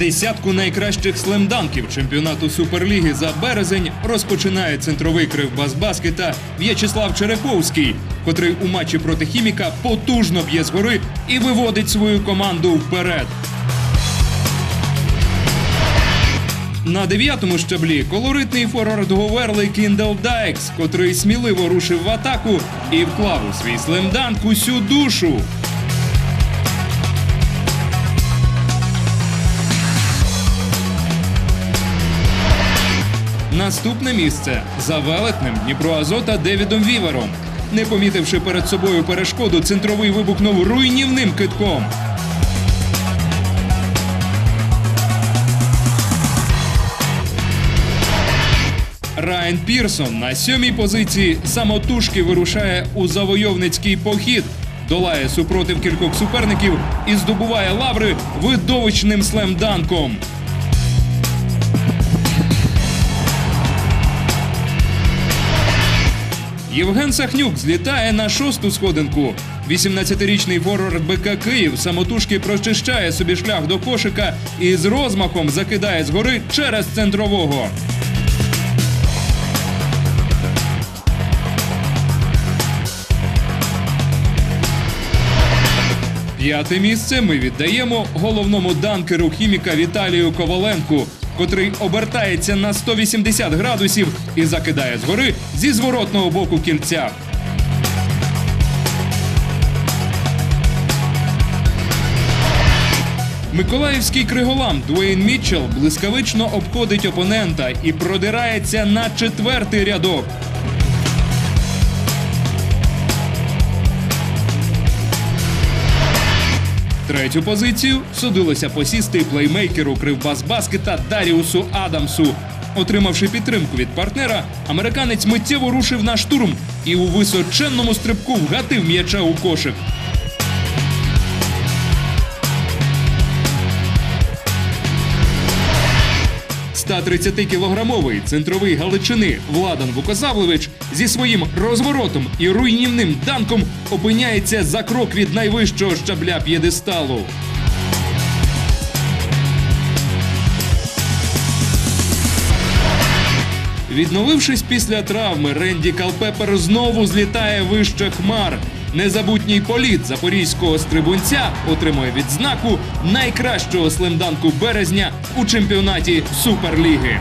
Десятку найкращих слемданків чемпіонату Суперліги за березень розпочинає центровий кривбас баскета В'ячеслав Череповський, котрий у матчі проти хіміка потужно б'є згори і виводить свою команду вперед. На дев'ятому щаблі колоритний форвард Говерли Кіндал Дайкс, котрий сміливо рушив в атаку і вклав у свій слемданк усю душу. Наступне місце за велетнем Дніпроазота Девідом Вівером. Не помітивши перед собою перешкоду, центровий вибухнув руйнівним китком. Райан Пірсон на сьомій позиції самотужки вирушає у завойовницький похід, долає супротив кількох суперників і здобуває лаври видовищним слемданком. Євген Сахнюк злітає на шосту сходинку. 18-річний форвард БК Київ самотужки прочищає собі шлях до кошика і з розмахом закидає згори через центрового. П'яте місце ми віддаємо головному данкеру хіміка Віталію Коваленку, котрий обертається на 180 градусів і закидає згори зі зворотного боку кільця. Миколаївський криголам Дуейн Мітчелл блискавично обходить опонента і продирається на четвертий рядок. Третю позицію судилося посісти плеймейкеру кривбас баскета Даріусу Адамсу. Отримавши підтримку від партнера, американець миттєво рушив на штурм і у височенному стрибку вгатив м'яча у кошик. – 130-кілограмовий центровий Галичини Владан Вукозавлевич зі своїм розворотом і руйнівним данком опиняється за крок від найвищого щабля п'єдесталу. Відновившись після травми, Ренді Калпепер знову злітає вище хмар. Незабутній політ запорізького стрибунця отримує відзнаку найкращого слемданку березня у чемпіонаті Суперліги.